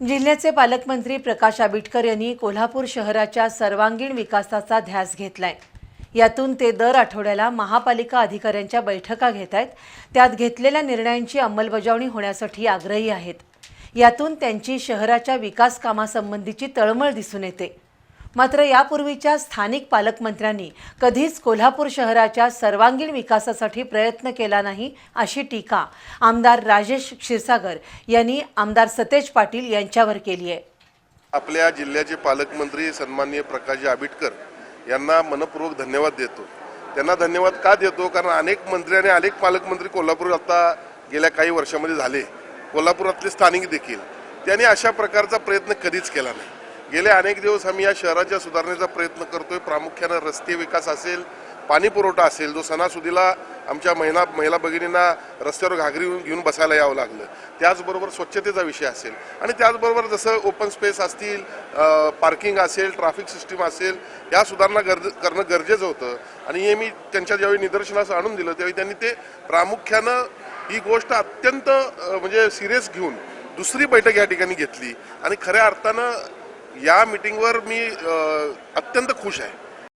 जिल्ह्याचे पालकमंत्री प्रकाश आबिटकर यांनी कोल्हापूर शहराच्या सर्वांगीण विकासाचा ध्यास घेतलाय. यातून ते दर आठवड्याला महापालिका अधिकाऱ्यांच्या बैठका घेत आहेत. त्यात घेतलेल्या निर्णयांची अंमलबजावणी होण्यासाठी आग्रही आहेत. यातून त्यांची शहराच्या विकास कामासंबंधीची तळमळ दिसून येते. मात्र यापूर्वीच्या स्थानिक पालकमंत्र्यांनी कधीच कोल्हापूर शहराच्या सर्वांगीण विकासासाठी प्रयत्न केला नाही अशी टीका आमदार राजेश क्षीरसागर यांनी आमदार सतेज पाटील यांच्यावर केली आहे. आपल्या जिल्ह्याचे पालकमंत्री सन्माननीय प्रकाशजी आबिटकर यांना मनपूर्वक धन्यवाद देतो. त्यांना धन्यवाद का देतो? कारण अनेक मंत्री आणि अनेक पालकमंत्री कोल्हापूर आता गेल्या काही वर्षामध्ये झाले. कोल्हापुरातले स्थानिक देखील. त्यांनी अशा प्रकारचा प्रयत्न कधीच केला नाही. गेले अनेक दिवस आम्ही या शहराच्या सुधारणेचा प्रयत्न करतोय. प्रामुख्यानं रस्ते विकास असेल पाणी पुरवठा असेल जो सणासुदीला आमच्या महिला महिला भगिनींना रस्त्यावर घागरी घेऊन बसायला यावं लागलं. त्याचबरोबर स्वच्छतेचा विषय असेल आणि त्याचबरोबर जसं ओपन स्पेस असतील पार्किंग असेल ट्रॅफिक सिस्टीम असेल या सुधारणा गरज करणं गरजेचं होतं. आणि हे मी त्यांच्या ज्यावेळी निदर्शनास आणून दिलं त्यावेळी त्यांनी ते प्रामुख्यानं ही गोष्ट अत्यंत म्हणजे सिरियस घेऊन दुसरी बैठक या ठिकाणी घेतली. आणि खऱ्या अर्थानं या मिटिंगवर मी अत्यंत खुश आहे.